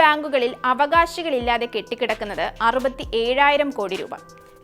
ബാങ്കുകളിൽ അവകാശികളില്ലാതെ കെട്ടിക്കിടക്കുന്നത് അറുപത്തി ഏഴായിരം കോടി രൂപ.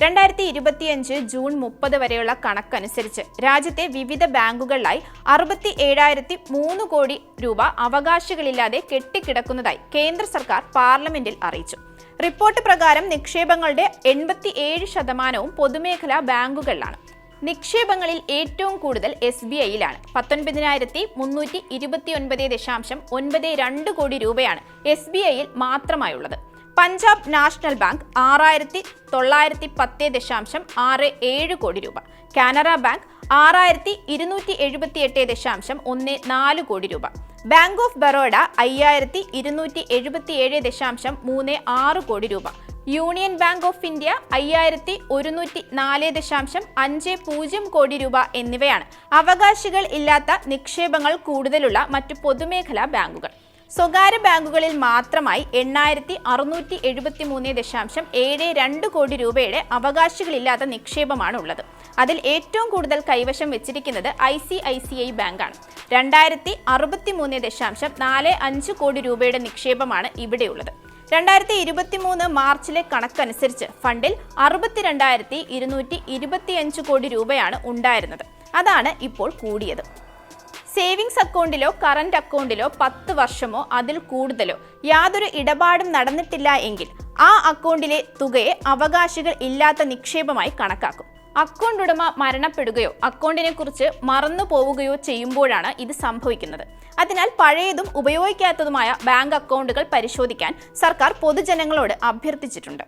രണ്ടായിരത്തി ഇരുപത്തിയഞ്ച് ജൂൺ മുപ്പത് വരെയുള്ള കണക്കനുസരിച്ച് രാജ്യത്തെ വിവിധ ബാങ്കുകളിലായി അറുപത്തി ഏഴായിരത്തി മൂന്ന് കോടി രൂപ അവകാശികളില്ലാതെ കെട്ടിക്കിടക്കുന്നതായി കേന്ദ്ര സർക്കാർ പാർലമെന്റിൽ അറിയിച്ചു. റിപ്പോർട്ട് പ്രകാരം നിക്ഷേപങ്ങളുടെ എൺപത്തി ഏഴ് ശതമാനവും പൊതുമേഖലാ ബാങ്കുകളിലാണ്. നിക്ഷേപങ്ങളിൽ ഏറ്റവും കൂടുതൽ എസ് ബി ഐയിലാണ് പത്തൊൻപതിനായിരത്തി മുന്നൂറ്റി ഇരുപത്തി ഒൻപത് ദശാംശം ഒൻപത് രണ്ട് കോടി രൂപയാണ് എസ് ബി ഐയിൽ മാത്രമായുള്ളത്. പഞ്ചാബ് നാഷണൽ ബാങ്ക് ആറായിരത്തി തൊള്ളായിരത്തി പത്ത് ദശാംശം ആറ് ഏഴ് കോടി രൂപ. കാനറ ബാങ്ക് ആറായിരത്തി ഇരുന്നൂറ്റി എഴുപത്തി എട്ട് ദശാംശം ഒന്ന് നാല് കോടി രൂപ. ബാങ്ക് ഓഫ് ബറോഡ അയ്യായിരത്തി ഇരുന്നൂറ്റി എഴുപത്തി ഏഴ് ദശാംശം മൂന്ന് ആറ് കോടി രൂപ. യൂണിയൻ ബാങ്ക് ഓഫ് ഇന്ത്യ അയ്യായിരത്തി ഒരുന്നൂറ്റി നാല് ദശാംശം അഞ്ച് പൂജ്യം കോടി രൂപ എന്നിവയാണ്. അവകാശികൾ ഇല്ലാത്ത നിക്ഷേപങ്ങൾ കൂടുതലുള്ള മറ്റു പൊതുമേഖലാ ബാങ്കുകൾ. സ്വകാര്യ ബാങ്കുകളിൽ മാത്രമായി എണ്ണായിരത്തി അറുന്നൂറ്റി എഴുപത്തി മൂന്ന് ദശാംശം ഏഴ് രണ്ട് കോടി രൂപയുടെ അവകാശികളില്ലാത്ത നിക്ഷേപമാണ് ഉള്ളത് അതിൽ ഏറ്റവും കൂടുതൽ കൈവശം വെച്ചിരിക്കുന്നത് I C I C I ബാങ്കാണ്. രണ്ടായിരത്തി അറുപത്തി മൂന്ന് ദശാംശം നാല് അഞ്ച് കോടി രൂപയുടെ നിക്ഷേപമാണ് ഇവിടെയുള്ളത്. രണ്ടായിരത്തി ഇരുപത്തി മൂന്ന് മാർച്ചിലെ കണക്കനുസരിച്ച് ഫണ്ടിൽ അറുപത്തിരണ്ടായിരത്തി ഇരുന്നൂറ്റി ഇരുപത്തിയഞ്ച് കോടി രൂപയാണ് ഉണ്ടായിരുന്നത്. അതാണ് ഇപ്പോൾ കൂടിയത്. സേവിങ്സ് അക്കൗണ്ടിലോ കറന്റ് അക്കൗണ്ടിലോ പത്ത് വർഷമോ അതിൽ കൂടുതലോ യാതൊരു ഇടപാടും നടന്നിട്ടില്ല എങ്കിൽ ആ അക്കൗണ്ടിലെ തുകയെ അവകാശികൾ ഇല്ലാത്ത നിക്ഷേപമായി കണക്കാക്കും. അക്കൗണ്ട് ഉടമ മരണപ്പെടുകയോ അക്കൗണ്ടിനെ കുറിച്ച് മറന്നു പോവുകയോ ചെയ്യുമ്പോഴാണ് ഇത് സംഭവിക്കുന്നത്. അതിനാൽ പഴയതും ഉപയോഗിക്കാത്തതുമായ ബാങ്ക് അക്കൗണ്ടുകൾ പരിശോധിക്കാൻ സർക്കാർ പൊതുജനങ്ങളോട് അഭ്യർത്ഥിച്ചിട്ടുണ്ട്.